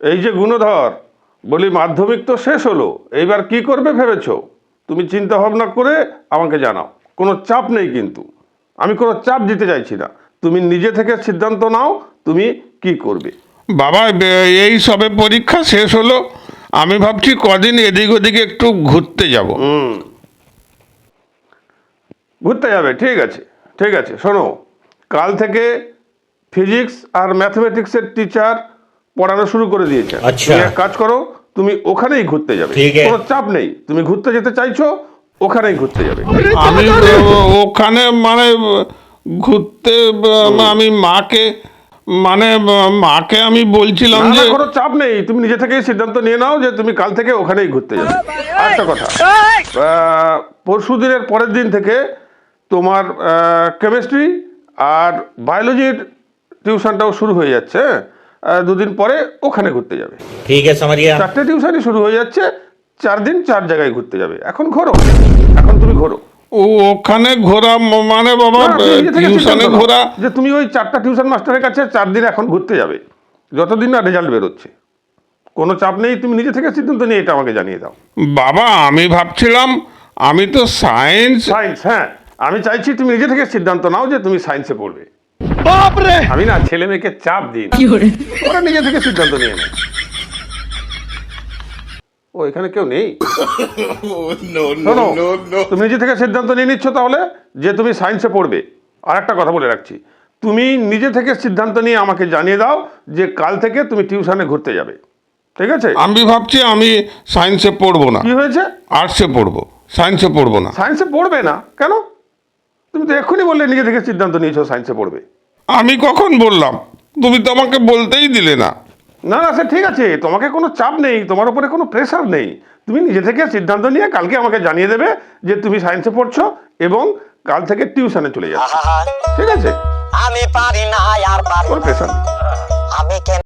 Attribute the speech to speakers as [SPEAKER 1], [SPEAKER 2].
[SPEAKER 1] এই যে গুণধর বলি মাধ্যমিক তো শেষ হলো এইবার কি করবে ভেবেছো? তুমি চিন্তা ভাবনা করে আমাকে জানাও কোনো চাপ নেই কিন্তু। আমি কোনো চাপ দিতে চাইছি না। তুমি নিজে থেকে সিদ্ধান্ত নাও তুমি কি করবে।
[SPEAKER 2] বাবা এই সবে পরীক্ষা শেষ হলো আমি ভাবছি কদিন এদিক ওদিকে একটু ঘুরতে যাব।
[SPEAKER 1] হুম। ঘুরতে যাবে ঠিক আছে ঠিক আছে শোনো কাল থেকে ফিজিক্স আর ম্যাথমেটিক্সের টিচার পড়ানো শুরু করে দিয়েছে।
[SPEAKER 3] আচ্ছা।
[SPEAKER 1] তুমি এক কাজ করো তুমি ওখানেই ঘুরতে যাবে। কোনো চাপ নেই। তুমি ঘুরতে যেতে চাইছো ওখানেই ঘুরতে যাবে।
[SPEAKER 2] আমি ওখানে মানে ঘুরতে আমি মাকে মানে মাকে আমি বলছিলাম
[SPEAKER 1] না,
[SPEAKER 2] যে
[SPEAKER 1] কোনো চাপ নেই। তুমি নিজে থেকেই সিদ্ধান্ত নিয়ে নাও যে তুমি কাল থেকে ওখানেই ঘুরতে যাবে। একটা কথা। পরশু দিনের পরের দিন থেকে তোমার কেমিস্ট্রি আর বায়োলজির টিউশনটাও শুরু হয়ে যাচ্ছে হ্যাঁ? দুদিন পরে ওখানে ঘুরতে যাবে।
[SPEAKER 3] ঠিক আছে মারিয়া
[SPEAKER 1] চারটে টিউশনই শুরু হয়ে যাচ্ছে চার দিন চার জায়গায় ঘুরতে যাবে। এখন ঘোরো এখন তুমি ঘোরো।
[SPEAKER 2] ও ওখানে ঘোরা মানে বাবা টিউশনে ঘোরা।
[SPEAKER 1] যে তুমি ওই চারটা টিউশন মাস্টারের কাছে চার দিন এখন ঘুরতে যাবে। যতদিন না রেজাল্ট বেরোচ্ছে। কোনো চাপ নেই তুমি নিজে থেকে সিদ্ধান্ত নিয়ে এটা আমাকে জানিয়ে দাও।
[SPEAKER 2] বাবা আমি ভাবছিলাম আমি তো সায়েন্স
[SPEAKER 1] সায়েন্স হ্যাঁ। আমি চাইছি তুমি নিজে থেকে সিদ্ধান্ত নাও যে তুমি সায়েন্সে পড়বে। আমি না ছেলে মেয়েকে চাপ দিই না। ওরা নিজে থেকে সিদ্ধান্ত নিয়ে নেয়। ও এখানে কেউ নেই? শোনো তুমি নিজে থেকে সিদ্ধান্ত নিয়ে নিচ্ছ তাহলে যে তুমি সায়েন্সে পড়বে। আর একটা কথা বলে রাখছি। তুমি নিজে থেকে সিদ্ধান্ত নিয়ে আমাকে জানিয়ে দাও যে কাল থেকে তুমি টিউশনে ঘুরতে যাবে। ঠিক আছে?
[SPEAKER 2] আমি ভাবছি আমি সায়েন্সে পড়ব না।
[SPEAKER 1] কি হয়েছে?
[SPEAKER 2] আর্টসে পড়ব। সায়েন্সে পড়ব না।
[SPEAKER 1] সায়েন্সে পড়বে না? কেন? তুমি তো এক্ষুনি বললে নিজে থেকে সিদ্ধান্ত নিয়েছো সায়েন্সে পড়বে।
[SPEAKER 2] আমি কখন বললাম? তুমি তো আমাকে বলতেই দিলে না।
[SPEAKER 1] না না সে ঠিক আছে। তোমাকে কোনো চাপ নেই তোমার উপরে কোনো প্রেশার নেই। তুমি নিজে থেকে সিদ্ধান্ত নিয়ে কালকে আমাকে জানিয়ে দেবে যে তুমি সায়েন্সে পড়ছো এবং কাল থেকে টিউশনে চলে যাচ্ছ। ঠিক আছে?
[SPEAKER 4] আমি পারি না আর পারি
[SPEAKER 1] কোনো প্রেশার
[SPEAKER 4] আমি কেন